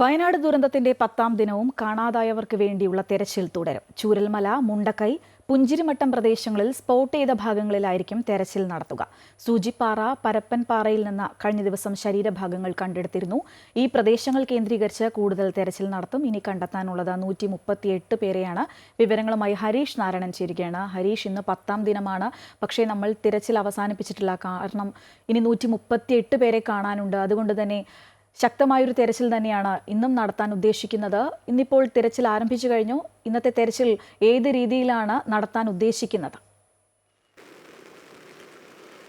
വയനാട് ദുരന്തത്തിന്റെ പത്താം ദിനവും കാണാതായവർക്ക് വേണ്ടിയുള്ള തെരച്ചിൽ തുടരും. ചൂരൽമല മുണ്ടക്കൈ പുഞ്ചിരിമട്ടം പ്രദേശങ്ങളിൽ സ്പോട്ട് ചെയ്ത ഭാഗങ്ങളിലായിരിക്കും തെരച്ചിൽ നടത്തുക. സൂചിപ്പാറ പരപ്പൻപാറയിൽ നിന്ന് കഴിഞ്ഞ ദിവസം ശരീരഭാഗങ്ങൾ കണ്ടെടുത്തിരുന്നു. ഈ പ്രദേശങ്ങൾ കേന്ദ്രീകരിച്ച് കൂടുതൽ തെരച്ചിൽ നടത്തും. ഇനി കണ്ടെത്താനുള്ളത് നൂറ്റി മുപ്പത്തിയെട്ട് പേരെയാണ്. വിവരങ്ങളുമായി ഹരീഷ് നാരായണൻ ചേരുകയാണ്. ഹരീഷ് ഇന്ന് പത്താം ദിനമാണ്. പക്ഷേ നമ്മൾ തിരച്ചിൽ അവസാനിപ്പിച്ചിട്ടില്ല. കാരണം ഇനി നൂറ്റി മുപ്പത്തിയെട്ട് പേരെ കാണാനുണ്ട്. അതുകൊണ്ട് തന്നെ ശക്തമായൊരു തെരച്ചിൽ തന്നെയാണ് ഇന്നും നടത്താൻ ഉദ്ദേശിക്കുന്നത്. ഇന്നിപ്പോൾ തിരച്ചിൽ ആരംഭിച്ചു കഴിഞ്ഞു. ഇന്നത്തെ തെരച്ചിൽ ഏത് രീതിയിലാണ് നടത്താൻ ഉദ്ദേശിക്കുന്നത്?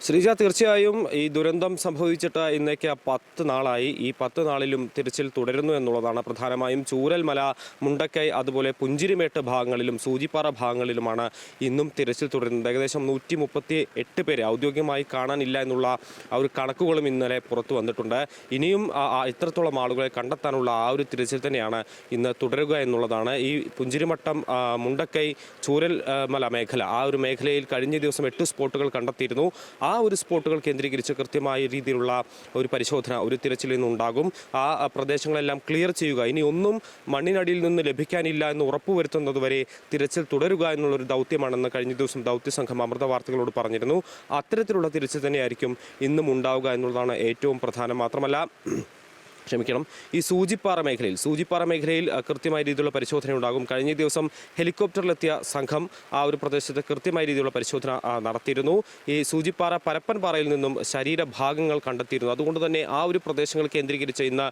ശ്രീജ തീർച്ചയായും ഈ ദുരന്തം സംഭവിച്ചിട്ട് ഇന്നേക്ക് പത്ത് നാളായി. ഈ പത്ത് നാളിലും തിരച്ചിൽ തുടരുന്നു എന്നുള്ളതാണ് പ്രധാനമായും. ചൂരൽമല മുണ്ടക്കൈ അതുപോലെ പുഞ്ചിരിമേട്ട് ഭാഗങ്ങളിലും സൂചിപ്പാറ ഭാഗങ്ങളിലുമാണ് ഇന്നും തിരച്ചിൽ തുടരുന്നത്. ഏകദേശം നൂറ്റി മുപ്പത്തി എട്ട് പേരെ ഔദ്യോഗികമായി കാണാനില്ല എന്നുള്ള ആ ഒരു കണക്കുകളും ഇന്നലെ പുറത്തു വന്നിട്ടുണ്ട്. ഇനിയും ഇത്രത്തോളം ആളുകളെ കണ്ടെത്താനുള്ള ആ ഒരു തിരച്ചിൽ തന്നെയാണ് ഇന്ന് തുടരുക എന്നുള്ളതാണ്. ഈ പുഞ്ചിരിമട്ടം മുണ്ടക്കൈ ചൂരൽ മല മേഖല ആ ഒരു മേഖലയിൽ കഴിഞ്ഞ ദിവസം എട്ട് സ്പോട്ടുകൾ കണ്ടെത്തിയിരുന്നു. ആ ഒരു സ്പോട്ടുകൾ കേന്ദ്രീകരിച്ച് കൃത്യമായ രീതിയിലുള്ള ഒരു പരിശോധന ഒരു തിരച്ചിൽ നിന്നുണ്ടാകും. ആ ആ പ്രദേശങ്ങളെല്ലാം ക്ലിയർ ചെയ്യുക. ഇനി ഒന്നും മണ്ണിനടിയിൽ നിന്ന് ലഭിക്കാനില്ല എന്ന് ഉറപ്പുവരുത്തുന്നതുവരെ തിരച്ചിൽ തുടരുക എന്നുള്ളൊരു ദൗത്യമാണെന്ന് കഴിഞ്ഞ ദിവസം ദൗത്യ സംഘം അമൃത വാർത്തകളോട് പറഞ്ഞിരുന്നു. അത്തരത്തിലുള്ള തിരച്ചിൽ തന്നെയായിരിക്കും ഇന്നും ഉണ്ടാവുക എന്നുള്ളതാണ് ഏറ്റവും പ്രധാനം. മാത്രമല്ല ക്ഷമിക്കണം. ഈ സൂചിപ്പാറ മേഖലയിൽ സൂചിപ്പാറ മേഖലയിൽ കൃത്യമായ രീതിയിലുള്ള പരിശോധന ഉണ്ടാകും. കഴിഞ്ഞ ദിവസം ഹെലികോപ്റ്ററിലെത്തിയ സംഘം ആ ഒരു പ്രദേശത്ത് കൃത്യമായ രീതിയിലുള്ള പരിശോധന നടത്തിയിരുന്നു. ഈ സൂചിപ്പാറ പരപ്പൻപാറയിൽ നിന്നും ശരീരഭാഗങ്ങൾ കണ്ടെത്തിയിരുന്നു. അതുകൊണ്ട് തന്നെ ആ ഒരു പ്രദേശങ്ങൾ കേന്ദ്രീകരിച്ച് ഇന്ന്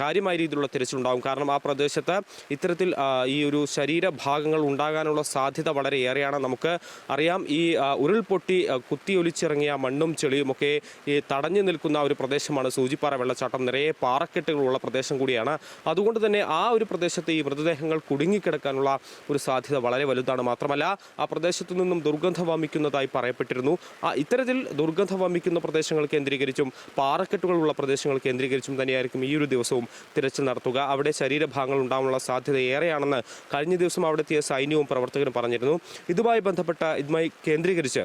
കാര്യമായ രീതിയിലുള്ള തിരച്ചിലുണ്ടാകും കാരണം ആ പ്രദേശത്ത് ഇത്തരത്തിൽ ഈ ഒരു ശരീരഭാഗങ്ങൾ ഉണ്ടാകാനുള്ള സാധ്യത വളരെ ഏറെയാണ്. നമുക്ക് അറിയാം ഈ ഉരുൾപൊട്ടി കുത്തിയൊലിച്ചിറങ്ങിയ മണ്ണും ചെളിയും ഒക്കെ ഈ തടഞ്ഞു നിൽക്കുന്ന ഒരു പ്രദേശമാണ് സൂചിപ്പാറ വെള്ളച്ചാട്ടം. നിറയെ പാറക്കെട്ടുകളുള്ള പ്രദേശം കൂടിയാണ്. അതുകൊണ്ട് തന്നെ ആ ഒരു പ്രദേശത്ത് ഈ മൃതദേഹങ്ങൾ കുടുങ്ങിക്കിടക്കാനുള്ള ഒരു സാധ്യത വളരെ വലുതാണ്. മാത്രമല്ല ആ പ്രദേശത്തു നിന്നും ദുർഗന്ധം വമിക്കുന്നതായി പറയപ്പെട്ടിരുന്നു. ആ ഇത്തരത്തിൽ ദുർഗന്ധം വമിക്കുന്ന പ്രദേശങ്ങൾ കേന്ദ്രീകരിച്ചും പാറക്കെട്ടുകളുള്ള പ്രദേശങ്ങൾ കേന്ദ്രീകരിച്ചും തന്നെയായിരിക്കും ഈ ഒരു ദിവസവും തിരച്ചിൽ നടത്തുക. അവിടെ ശരീരഭാഗങ്ങൾ ഉണ്ടാകാനുള്ള സാധ്യത ഏറെയാണെന്ന് കഴിഞ്ഞ ദിവസം അവിടെ എത്തിയ സൈന്യവും പ്രവർത്തകരും പറഞ്ഞിരുന്നു. ഇതുമായി ബന്ധപ്പെട്ട ഇതുമായി കേന്ദ്രീകരിച്ച്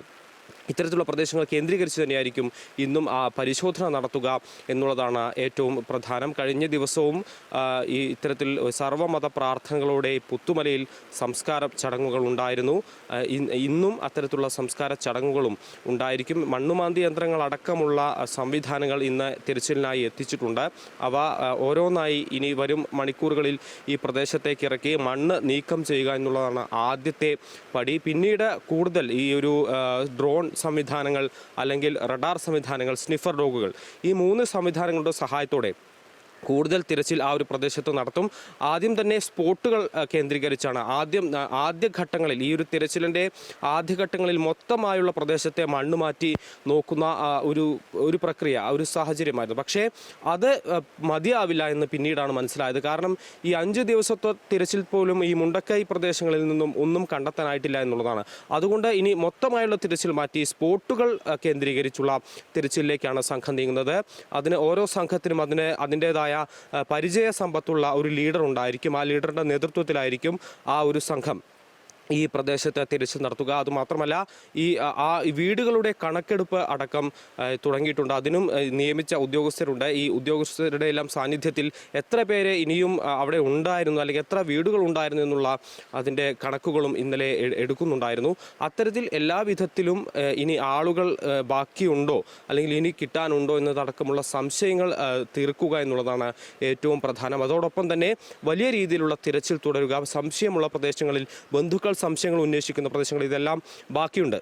ഇത്തരത്തിലുള്ള പ്രദേശങ്ങൾ കേന്ദ്രീകരിച്ച് തന്നെയായിരിക്കും ഇന്നും ആ പരിശോധന നടത്തുക എന്നുള്ളതാണ് ഏറ്റവും പ്രധാനം. കഴിഞ്ഞ ദിവസവും ഈ ഇത്തരത്തിൽ സർവമത പ്രാർത്ഥനകളോടെ പുത്തുമലയിൽ സംസ്കാര ചടങ്ങുകൾ ഉണ്ടായിരുന്നു. ഇന്നും അത്തരത്തിലുള്ള സംസ്കാര ചടങ്ങുകളും ഉണ്ടായിരിക്കും. മണ്ണുമാന്തി യന്ത്രങ്ങൾ അടക്കമുള്ള സംവിധാനങ്ങൾ ഇന്ന് തിരച്ചിലിനായി എത്തിച്ചിട്ടുണ്ട്. അവ ഓരോന്നായി ഇനി വരും മണിക്കൂറുകളിൽ ഈ പ്രദേശത്തേക്ക് ഇറക്കി മണ്ണ് നീക്കം ചെയ്യുക എന്നുള്ളതാണ് ആദ്യത്തെ പടി. പിന്നീട് കൂടുതൽ ഈ ഒരു ഡ്രോൺ സംവിധാനങ്ങൾ അല്ലെങ്കിൽ റഡാർ സംവിധാനങ്ങൾ സ്നിഫർ ഡോഗുകൾ ഈ മൂന്ന് സംവിധാനങ്ങളുടെ സഹായത്തോടെ കൂടുതൽ തിരച്ചിൽ ആ ഒരു പ്രദേശത്ത് നടത്തും. ആദ്യം തന്നെ സ്പോട്ടുകൾ കേന്ദ്രീകരിച്ചാണ്. ആദ്യം ആദ്യഘട്ടങ്ങളിൽ ആദ്യ ഘട്ടങ്ങളിൽ ഈ ഒരു തിരച്ചിലിന്റെ ആദ്യഘട്ടങ്ങളിൽ മൊത്തമായുള്ള പ്രദേശത്തെ മണ്ണ് മാറ്റി നോക്കുന്ന ഒരു ഒരു പ്രക്രിയ ഒരു സാഹചര്യമായിരുന്നു. പക്ഷേ അത് മതിയാവില്ല എന്ന് പിന്നീടാണ് മനസ്സിലായത്. കാരണം ഈ അഞ്ച് ദിവസത്തെ തിരച്ചിൽ പോലും ഈ മുണ്ടക്കൈ പ്രദേശങ്ങളിൽ നിന്നും ഒന്നും കണ്ടെത്താനായിട്ടില്ല എന്നുള്ളതാണ്. അതുകൊണ്ട് ഇനി മൊത്തമായുള്ള തിരച്ചിൽ മാറ്റി സ്പോട്ടുകൾ കേന്ദ്രീകരിച്ചുള്ള തിരച്ചിലിലേക്കാണ് സംഘം നീങ്ങുന്നത്. അതിന് ഓരോ സംഘത്തിനും അതിന് അതിന്റെതായ പരിചയ സമ്പത്തുള്ള ഒരു ലീഡർ ഉണ്ടായിരിക്കും. ആ ലീഡറുടെ നേതൃത്വത്തിലായിരിക്കും ആ ഒരു സംഘം. ഈ പ്രദേശത്ത് തിരച്ചിൽ നടത്തുക. അതുമാത്രമല്ല ഈ ആ, വീടുകളുടെ കണക്കെടുപ്പ് അടക്കം തുടങ്ങിയിട്ടുണ്ട്. അതിനും നിയമിച്ച ഉദ്യോഗസ്ഥരുണ്ട്. ഈ ഉദ്യോഗസ്ഥരുടെ എല്ലാം സാന്നിധ്യത്തിൽ എത്ര പേരെ ഇനിയും അവിടെ ഉണ്ടായിരുന്നു അല്ലെങ്കിൽ എത്ര വീടുകൾ ഉണ്ടായിരുന്നു എന്നുള്ള അതിന്റെ കണക്കുകളും ഇന്നലെ എടുക്കുന്നുണ്ടായിരുന്നു. അത്തരത്തിൽ എല്ലാ വിധത്തിലും ഇനി ആളുകൾ ബാക്കിയുണ്ടോ അല്ലെങ്കിൽ ഇനി കിട്ടാനുണ്ടോ എന്നതടക്കമുള്ള സംശയങ്ങൾ തീർക്കുക എന്നുള്ളതാണ് ഏറ്റവും പ്രധാനം. അതോടൊപ്പം തന്നെ വലിയ രീതിയിലുള്ള തിരച്ചിൽ തുടരുക. സംശയമുള്ള പ്രദേശങ്ങളിൽ ബന്ധുക്കൾ സംശയങ്ങൾ ഉന്നയിക്കുന്ന പ്രദേശങ്ങൾ ഇതെല്ലാം ബാക്കിയുണ്ട്.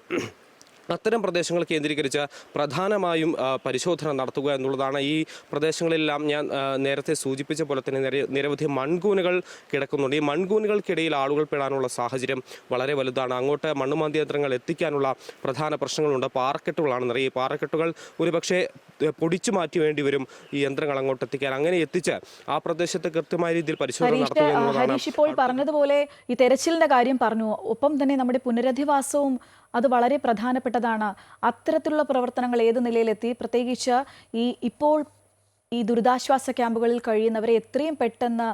അത്തരം പ്രദേശങ്ങൾ കേന്ദ്രീകരിച്ച് പ്രധാനമായും പരിശോധന നടത്തുക എന്നുള്ളതാണ് ഈ പ്രദേശങ്ങളിലെല്ലാം ഞാൻ നേരത്തെ സൂചിപ്പിച്ച പോലെ തന്നെ നിര- നിരവധി മൺകൂനുകൾ കിടക്കുന്നുണ്ട്. ഈ മൺകൂനുകൾക്കിടയിൽ ആളുകൾ പെടാനുള്ള സാഹചര്യം വളരെ വലുതാണ്. അങ്ങോട്ട് മണ്ണുമാന്തി യന്ത്രങ്ങൾ എത്തിക്കാനുള്ള പ്രധാന പ്രശ്നങ്ങളുണ്ട്. പാറക്കെട്ടുകളാണ് നിറയെ. ഈ പാറക്കെട്ടുകൾ ഒരുപക്ഷെ പൊടിച്ചു മാറ്റി വേണ്ടി വരും ഈ യന്ത്രങ്ങൾ അങ്ങോട്ട് എത്തിക്കാൻ. അങ്ങനെ എത്തിച്ച് ആ പ്രദേശത്ത് കൃത്യമായ രീതിയിൽ പരിശോധന നടത്തുക ഹരീഷ് ഇപ്പോൾ പറഞ്ഞതുപോലെ ഈ തെരച്ചിലിന്റെ കാര്യം പറഞ്ഞു. ഒപ്പം തന്നെ നമ്മുടെ പുനരധിവാസവും അത് വളരെ പ്രധാനപ്പെട്ടതാണ്. അത്തരത്തിലുള്ള പ്രവർത്തനങ്ങൾ ഏത് നിലയിലെത്തി? പ്രത്യേകിച്ച് ഈ ഇപ്പോൾ ഈ ദുരിതാശ്വാസ ക്യാമ്പുകളിൽ കഴിയുന്നവരെ എത്രയും പെട്ടെന്ന്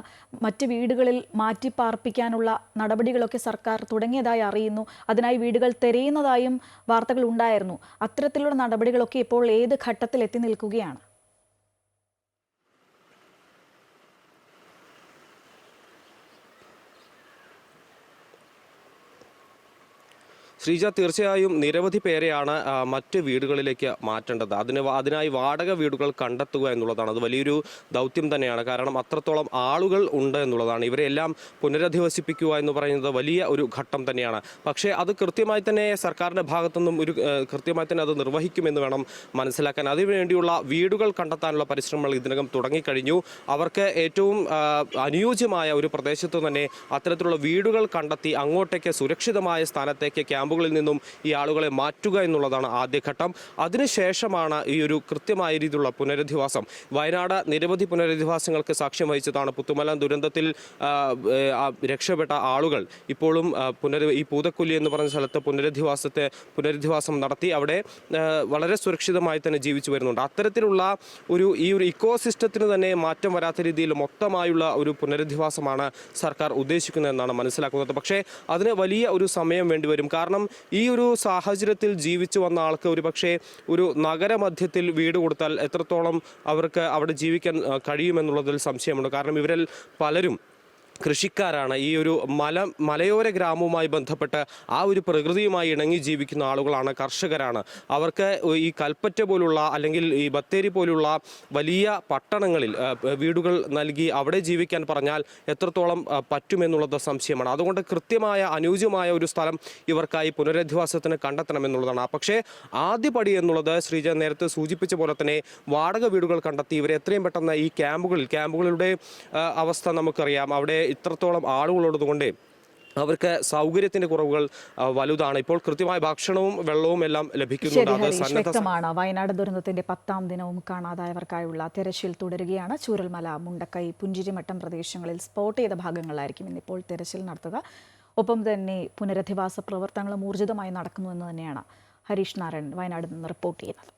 മറ്റ് വീടുകളിൽ മാറ്റി പാർപ്പിക്കാനുള്ള നടപടികളൊക്കെ സർക്കാർ തുടങ്ങിയതായി അറിയുന്നു. അതിനായി വീടുകൾ തിരയുന്നതായും വാർത്തകൾ ഉണ്ടായിരുന്നു. അത്തരത്തിലുള്ള നടപടികളൊക്കെ ഇപ്പോൾ ഏത് ഘട്ടത്തിൽ എത്തി നിൽക്കുകയാണ്? ശ്രീജ തീർച്ചയായും നിരവധി പേരെയാണ് മറ്റ് വീടുകളിലേക്ക് മാറ്റേണ്ടത്. അതിന് അതിനായി വാടക വീടുകൾ കണ്ടെത്തുക എന്നുള്ളതാണ്. അത് വലിയൊരു ദൗത്യം തന്നെയാണ്. കാരണം അത്രത്തോളം ആളുകൾ ഉണ്ട് എന്നുള്ളതാണ്. ഇവരെല്ലാം പുനരധിവസിപ്പിക്കുക എന്ന് പറയുന്നത് വലിയ ഒരു ഘട്ടം തന്നെയാണ്. പക്ഷേ അത് കൃത്യമായി തന്നെ സർക്കാരിന്റെ ഭാഗത്തുനിന്നും ഒരു കൃത്യമായി തന്നെ അത് നിർവഹിക്കുമെന്ന് വേണം മനസ്സിലാക്കാൻ. അതിനുവേണ്ടിയുള്ള വീടുകൾ കണ്ടെത്താനുള്ള പരിശ്രമങ്ങൾ ഇതിനകം തുടങ്ങിക്കഴിഞ്ഞു. അവർക്ക് ഏറ്റവും അനുയോജ്യമായ ഒരു പ്രദേശത്ത് തന്നെ അത്തരത്തിലുള്ള വീടുകൾ കണ്ടെത്തി അങ്ങോട്ടേക്ക് സുരക്ഷിതമായ സ്ഥാനത്തേക്ക് ക്യാമ്പുകളിൽ നിന്നും ഈ ആളുകളെ മാറ്റുക എന്നുള്ളതാണ് ആദ്യഘട്ടം അതിനുശേഷമാണ് ഈ ഒരു കൃത്യമായ രീതിയിലുള്ള പുനരധിവാസം. വയനാട് നിരവധി പുനരധിവാസങ്ങൾക്ക് സാക്ഷ്യം വഹിച്ചതാണ് പുത്തുമല ദുരന്തത്തിൽ രക്ഷപ്പെട്ട ആളുകൾ. ഇപ്പോഴും പുനര ഈ പൂതക്കുലി എന്ന് പറഞ്ഞ സ്ഥലത്ത് പുനരധിവാസത്തെ പുനരധിവാസം നടത്തി അവിടെ വളരെ സുരക്ഷിതമായി തന്നെ ജീവിച്ചു വരുന്നുണ്ട്. അത്തരത്തിലുള്ള ഒരു ഈ ഒരു ഇക്കോ സിസ്റ്റത്തിന് തന്നെ മാറ്റം വരാത്ത രീതിയിൽ മൊത്തമായുള്ള ഒരു പുനരധിവാസമാണ് സർക്കാർ ഉദ്ദേശിക്കുന്നതെന്നാണ് മനസ്സിലാക്കുന്നത്. പക്ഷേ അതിന് വലിയ ഒരു സമയം വേണ്ടിവരും കാരണം ഈ ഒരു സാഹചര്യത്തിൽ ജീവിച്ചു വന്ന ആൾക്ക് ഒരു പക്ഷേ ഒരു നഗരമധ്യത്തിൽ വീട് കൊടുത്താൽ എത്രത്തോളം അവർക്ക് അവിടെ ജീവിക്കാൻ കഴിയുമെന്നുള്ളതിൽ സംശയമുണ്ട്. കാരണം ഇവരിൽ പലരും കൃഷിക്കാരാണ് ഈ ഒരു മല മലയോര ഗ്രാമവുമായി ബന്ധപ്പെട്ട് ആ ഒരു പ്രകൃതിയുമായി ഇണങ്ങി ജീവിക്കുന്ന ആളുകളാണ് കർഷകരാണ്. അവർക്ക് ഈ കൽപ്പറ്റ പോലുള്ള അല്ലെങ്കിൽ ഈ ബത്തേരി പോലുള്ള വലിയ പട്ടണങ്ങളിൽ വീടുകൾ നൽകി അവിടെ ജീവിക്കാൻ പറഞ്ഞാൽ എത്രത്തോളം പറ്റുമെന്നുള്ളത് സംശയമാണ്. അതുകൊണ്ട് കൃത്യമായ അനുയോജ്യമായ ഒരു സ്ഥലം ഇവർക്കായി പുനരധിവാസത്തിന് കണ്ടെത്തണമെന്നുള്ളതാണ് പക്ഷേ ആദ്യ പടി എന്നുള്ളത് ശ്രീജ നേരത്തെ സൂചിപ്പിച്ച പോലെ തന്നെ വാടക വീടുകൾ കണ്ടെത്തി ഇവരെ എത്രയും പെട്ടെന്ന് ഈ ക്യാമ്പുകളിൽ ക്യാമ്പുകളുടെ അവസ്ഥ നമുക്കറിയാം. അവിടെ ഇത്രത്തോളം ആളുകളുള്ളതുകൊണ്ട് അവർക്ക് സൗകര്യത്തിന്റെ കുറവുകൾ വലുതാണ്. ഇപ്പോൾ കൃത്യമായ ഭക്ഷണവും വെള്ളവും എല്ലാം ലഭിക്കുന്നുണ്ട്. വയനാട് ദുരന്തത്തിന്റെ പത്താം ദിനവും കാണാതായവർക്കായുള്ള തെരച്ചിൽ തുടരുകയാണ്. ചൂരൽമല മുണ്ടക്കൈ പുഞ്ചിരിമട്ടം പ്രദേശങ്ങളിൽ സ്പോട്ട് ചെയ്ത ഭാഗങ്ങളിലായിരിക്കും ഇന്നിപ്പോൾ തെരച്ചിൽ നടത്തുക. ഒപ്പം തന്നെ പുനരധിവാസ പ്രവർത്തനങ്ങളും ഊർജിതമായി നടക്കുന്നുവെന്ന് തന്നെയാണ് ഹരീഷ് നാരായൺ വയനാട് നിന്ന് റിപ്പോർട്ട് ചെയ്യുന്നത്.